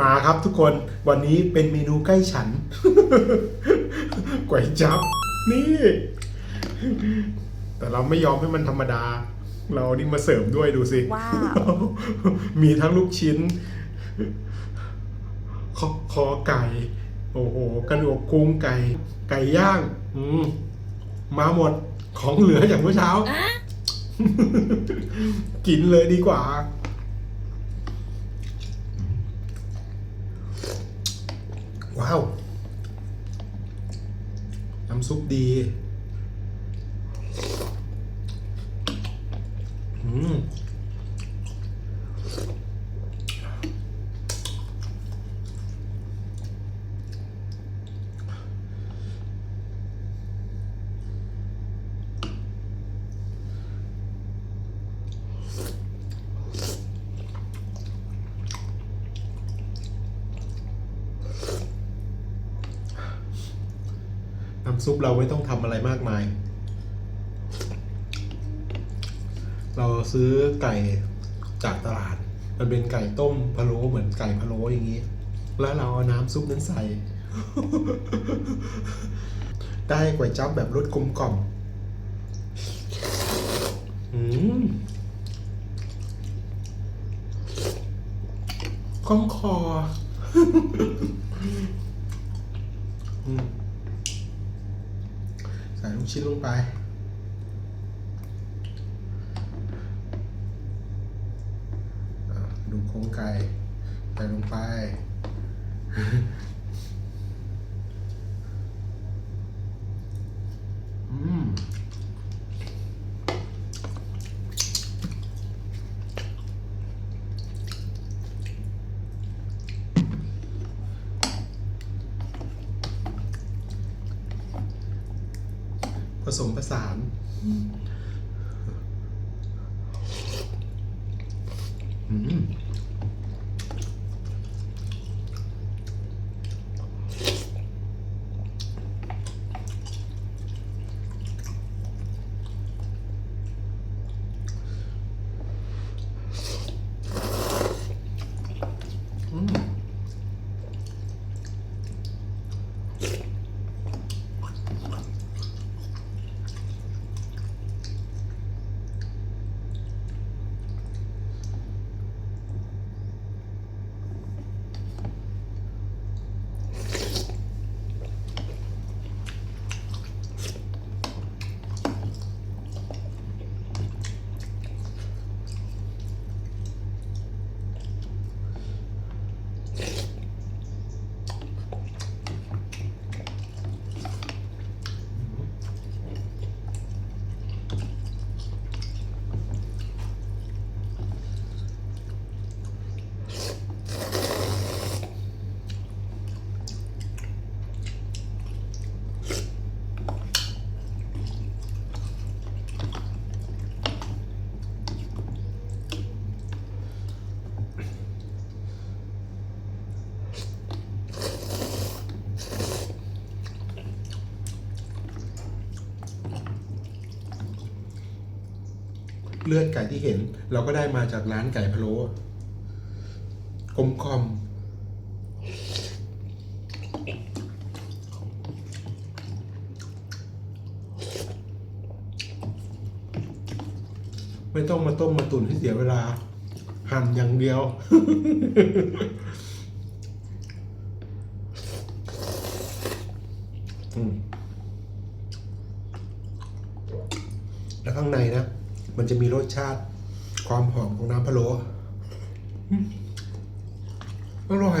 มาครับทุกคนวันนี้เป็นเมนูใกล้ฉันก๋วยจับนี่ แต่เราไม่ยอมให้มันธรรมดา เรานี่มาเสริมด้วยดูสิว้าวมีทั้งลูกชิ้นคอคอไก่ โอ้โหกระดูกกุ้งไก่ ไก่ย่าง อืมมาหมดของเหลือจากเมื่อเช้า กินเลยดีกว่า ว้าว น้ำซุปดีอืม น้ำซุปเราไม่ต้องทำอะไรมากมาย เราซื้อไก่จากตลาด มันเป็นไก่ต้มพะโล้เหมือนไก่พะโล้อย่างนี้ แล้วเราเอาน้ำซุปนั้นใส่ ได้ก๋วยจั๊บแบบรสกลมกล่อมอืมคล่องคอ อืม ลูกชิ้นลงไป ดูโครงไก่ใส่ลงไป ผสมผสานอืม เลือดไก่ที่เห็น เราก็ได้มาจากร้านไก่พะโล้กลมกล่อมไม่ต้องมาต้มมาตุ๋นให้เสียเวลา หั่นอย่างเดียว แล้วข้างในนะ มันจะมีรสชาติความหอมของน้ำพะโล้อืมอร่อย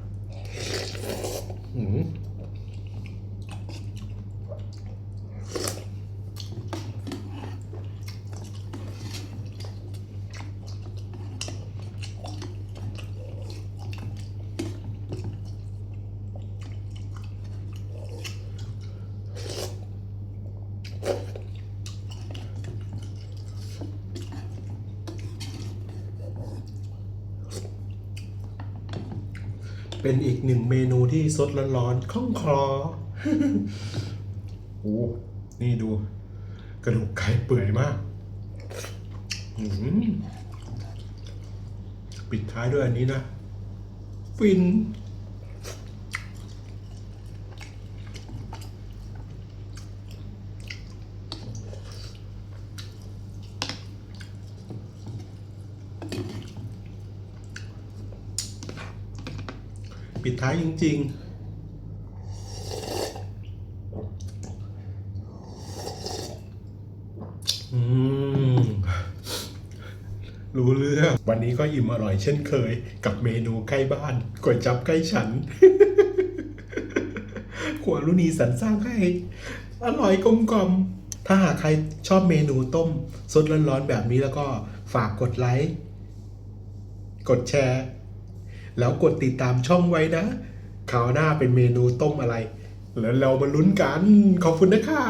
เป็นอีกหนึ่งเมนูที่สดร้อนๆคล่องคลอโอ้นี่ดู กระดูกไก่เปื่อยมากปิดท้ายด้วยอันนี้นะ ฟิน ปิดท้ายจริง ๆรู้เรื่อง วันนี้ก็อิ่มอร่อยเช่นเคย กับเมนูใกล้บ้านก๋วยจับใกล้ฉันขวรุณีสรรสร้างให้ อร่อยกลมกล่อม ถ้าหากใครชอบเมนูต้มสดร้อนๆแบบนี้แล้วก็ฝากกดไลค์ กดแชร์ แล้วกดติดตามช่องไว้นะคราวหน้าเป็นเมนูต้มอะไร แล้วเรามาลุ้นกัน ขอบคุณนะคะ